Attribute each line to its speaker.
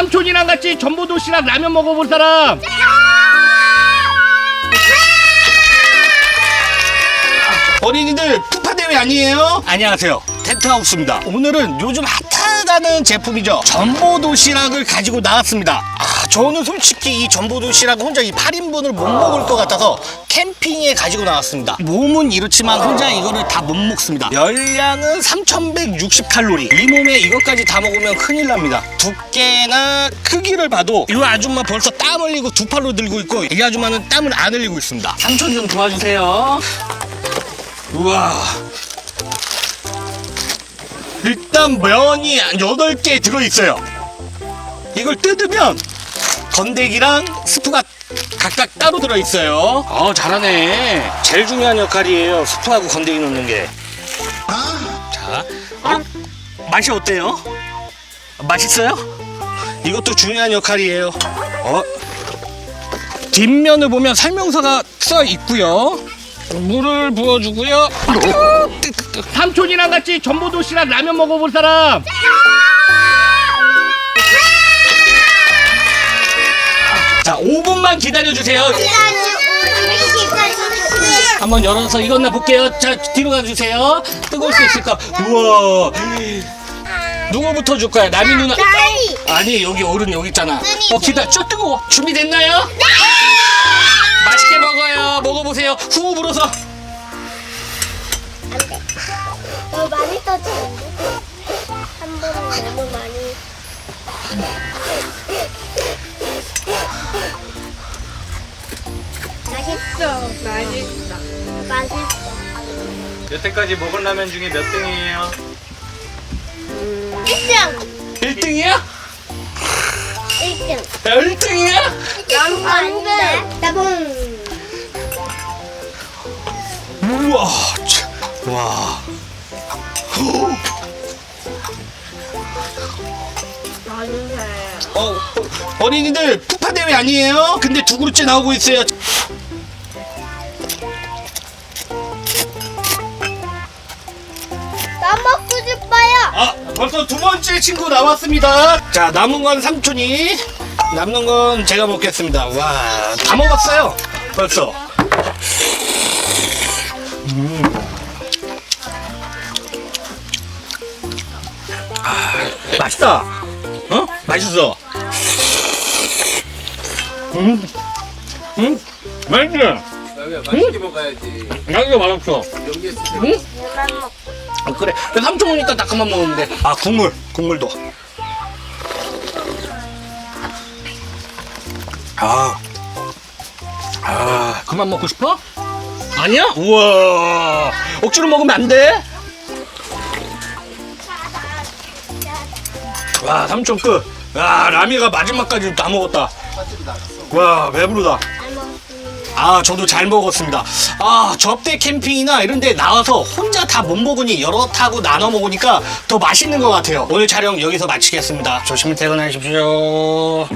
Speaker 1: 삼촌이랑 같이 전보도시락 라면 먹어볼 사람
Speaker 2: 어린이들 푸파 대회 아니에요? 안녕하세요. 텐트하우스입니다. 오늘은 요즘 핫하다는 제품이죠. 전보 도시락을 가지고 나왔습니다. 아, 저는 솔직히 이 전보 도시락 혼자 이 8인분을 못 먹을 것 같아서 캠핑에 가지고 나왔습니다. 몸은 이렇지만 혼자 이거를 다 못 먹습니다. 열량은 3160칼로리. 이 몸에 이것까지 다 먹으면 큰일 납니다. 두께나 크기를 봐도 이 아줌마 벌써 땀 흘리고 두 팔로 들고 있고 이 아줌마는 땀을 안 흘리고 있습니다. 삼촌 좀 도와주세요. 우와. 일단 면이 8개 들어있어요. 이걸 뜯으면 건더기랑 스프가 각각 따로 들어있어요. 어, 잘하네. 제일 중요한 역할이에요. 스프하고 건더기 넣는 게. 자, 어? 맛이 어때요? 맛있어요? 이것도 중요한 역할이에요. 어? 뒷면을 보면 설명서가 써 있고요. 물을 부어주고요.
Speaker 1: 삼촌이랑 같이 전보도시락 라면 먹어볼 사람
Speaker 2: 5분만 기다려주세요. 한번 열어서 이것나 볼게요. 자, 뒤로 가주세요. 뜨거울 수 있을까? 우와. 누구부터 줄 거야? 남이 누나. 아니, 여기 어른 여기 있잖아. 어, 기다. 쭉 뜨거워. 준비됐나요? 맛있게 먹어요. 먹어보세요. 후 불어서.
Speaker 3: 너 많이 떠지는데? 맛있어. 맛있어. 맛있어.
Speaker 4: 여태까지 먹은 라면 중에 몇 등이에요?
Speaker 3: 1등!
Speaker 2: 1등이야?
Speaker 3: 1등.
Speaker 2: 1등이야?
Speaker 3: 너무 안 돼. 따봉.
Speaker 2: 우와. 참. 와. 어, 어린이들 푸파 대회 아니에요? 근데 두 그릇째 나오고 있어요.
Speaker 3: 나 먹고 싶어요.
Speaker 2: 아, 벌써 두 번째 친구 나왔습니다. 자, 남은 건 삼촌이, 남는 건 제가 먹겠습니다. 와, 다 먹었어요. 벌써. 음. 아, 맛있다. 어? 맛있어. 음, 음, 맛있지?
Speaker 4: 여기가 맛있게 먹어야지.
Speaker 2: 양이 맛없어.
Speaker 4: 연기했을 때.
Speaker 3: 물만 먹고.
Speaker 2: 아, 그래. 삼촌 오니까 딱 그만 먹으면 돼. 아, 국물. 국물도. 아. 아, 그만 먹고 싶어? 아니야? 우와. 억지로 먹으면 안 돼. 와, 삼촌 끝. 야, 라미가 마지막까지 다 먹었다. 와,
Speaker 3: 배부르다.
Speaker 2: 아, 저도 잘 먹었습니다. 아, 접대 캠핑이나 이런 데 나와서 혼자 다 못 먹으니 여러 타고 나눠 먹으니까 더 맛있는 것 같아요. 오늘 촬영 여기서 마치겠습니다. 조심히 퇴근하십시오.